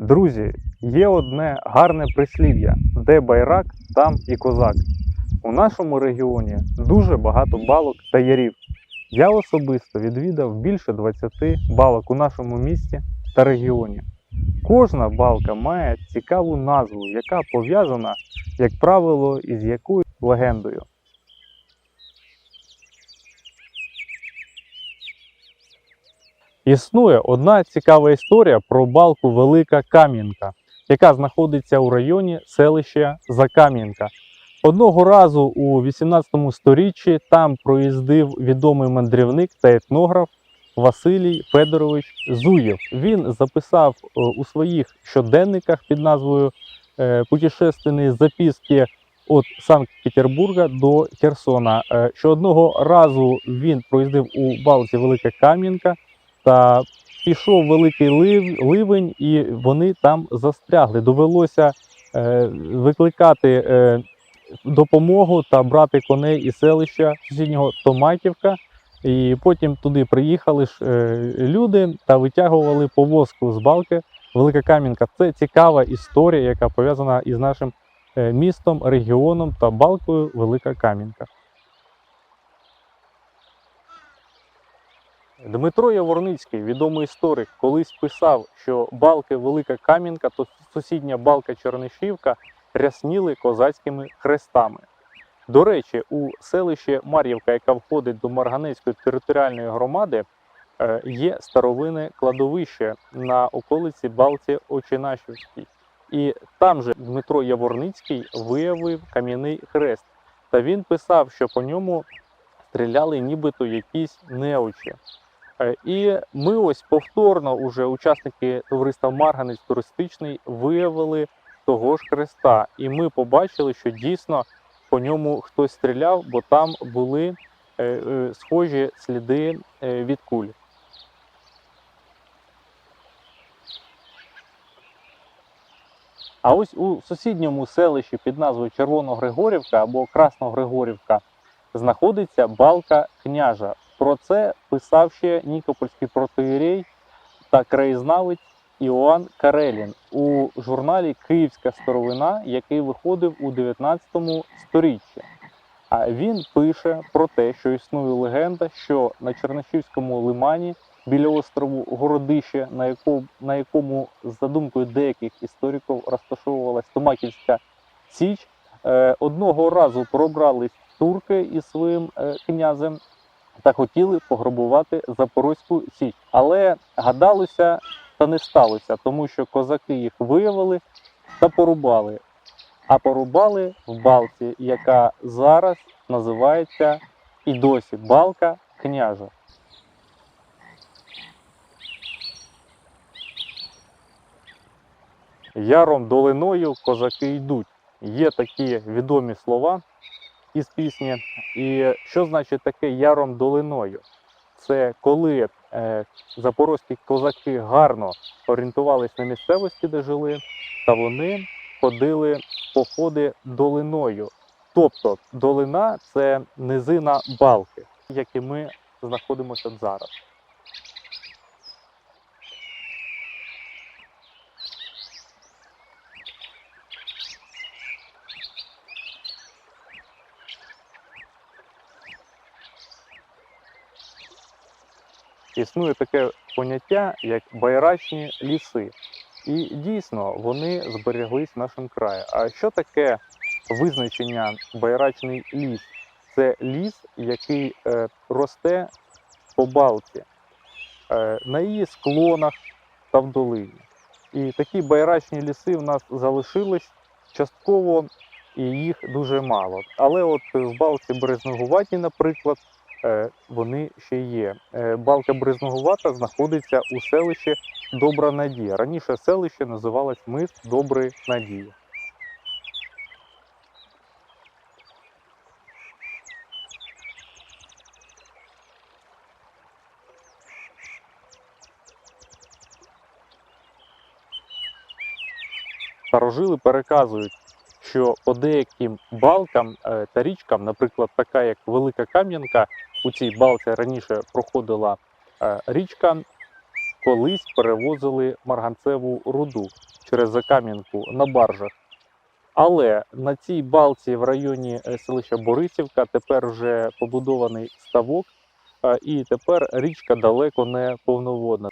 Друзі, є одне гарне прислів'я: де байрак, там і козак. У нашому регіоні дуже багато балок та ярів. Я особисто відвідав більше 20 балок у нашому місті та регіоні. Кожна балка має цікаву назву, яка пов'язана, як правило, із якоюсь легендою. Існує одна цікава історія про балку Велика Кам'янка, яка знаходиться у районі селища Закам'янка. Одного разу у 18 сторіччі там проїздив відомий мандрівник та етнограф Василій Федорович Зуєв. Він записав е, у своїх щоденниках під назвою е, Путешественні записки від Санкт-Петербурга до Херсона, е, що одного разу він проїздив у балці Велика Кам'янка та пішов великий лив, ливень, і вони там застрягли. Довелося е, викликати е, допомогу та брати коней із селища сусіднього Томаківка. І потім туди приїхали ж е, люди та витягували повозку з балки Велика Кам'янка. Це цікава історія, яка пов'язана із нашим е, містом, регіоном та балкою Велика Кам'янка. Дмитро Яворницький, відомий історик, колись писав, що балки Велика Кам'янка та сусідня балка Чернишівка рясніли козацькими хрестами. До речі, у селищі Мар'ївка, яка входить до Марганецької територіальної громади, е, є старовинне кладовище на околиці Балці Очинашівській. І там же Дмитро Яворницький виявив кам'яний хрест. Та він писав, що по ньому стріляли нібито якісь неочі. Е, І ми ось повторно, уже учасники товариства Марганець туристичний, виявили того ж хреста. І ми побачили, що дійсно по ньому хтось стріляв, бо там були е, е, схожі сліди від куль. А ось у сусідньому селищі під назвою Червоногригорівка або Красногригорівка знаходиться балка княжа. Про це писав ще Нікопольський протоїрей та краєзнавець Іоанн Карелін у журналі Київська старовина, який виходив у 19 сторіччі. А він пише про те, що існує легенда, що на Чернишівському лимані біля острову Городище, на якому, на якому за думкою деяких істориків розташовувалась Томаківська Січ, е, одного разу пробрались турки із своїм е, князем та хотіли пограбувати Запорозьку Січ. Але гадалося та не сталося, тому що козаки їх виявили та порубали. А порубали в балці, яка зараз називається і досі балка княжа. Яром долиною козаки йдуть. Є такі відомі слова із пісні. І що значить таке яром долиною? Це коли е, запорозькі козаки гарно орієнтувались на місцевості, де жили, та вони ходили походи долиною. Тобто долина це низина балки, які ми знаходимося зараз. Існує таке поняття, як байрачні ліси. І дійсно вони зберіглись в нашому краї. А що таке визначення байрачний ліс? Це ліс, який е, росте по балці, е, на її склонах та в долині. І такі байрачні ліси в нас залишились частково, і їх дуже мало. Але от в балці Березногуваті, наприклад, вони ще є. Е, Балка Брезногувата знаходиться у селищі Добра Надія. Раніше селище називалось Мис Доброї Надії. Старожили переказують, що по деяким балкам е, та річкам, наприклад, така як Велика Кам'янка, у цій балці раніше проходила е, річка, колись перевозили марганцеву руду через Закам'янку на баржах. Але на цій балці в районі е, селища Борисівка тепер вже побудований ставок, і тепер річка далеко не повноводна.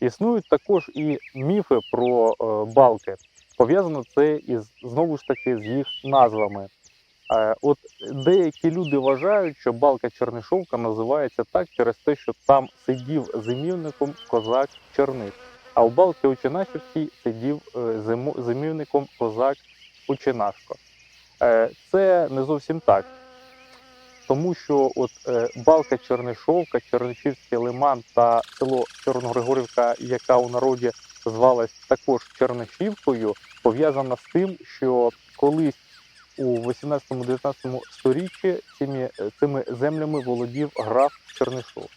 Існують також і міфи про е, балки. Пов'язано це із знову ж таки з їх назвами. Е, От деякі люди вважають, що балка Чернишовка називається так через те, що там сидів зимівником козак Черниш, а у балки Очинашівській сидів е, зимівником козак Очинашко. Е, Це не зовсім так. Тому що от е, балка Чернишовка, Чернишівський лиман та село Чорногригорівка, яка у народі звалась також Чернишівкою, пов'язана з тим, що колись у 18-19 сторіччі цими, цими землями володів граф Чернишов.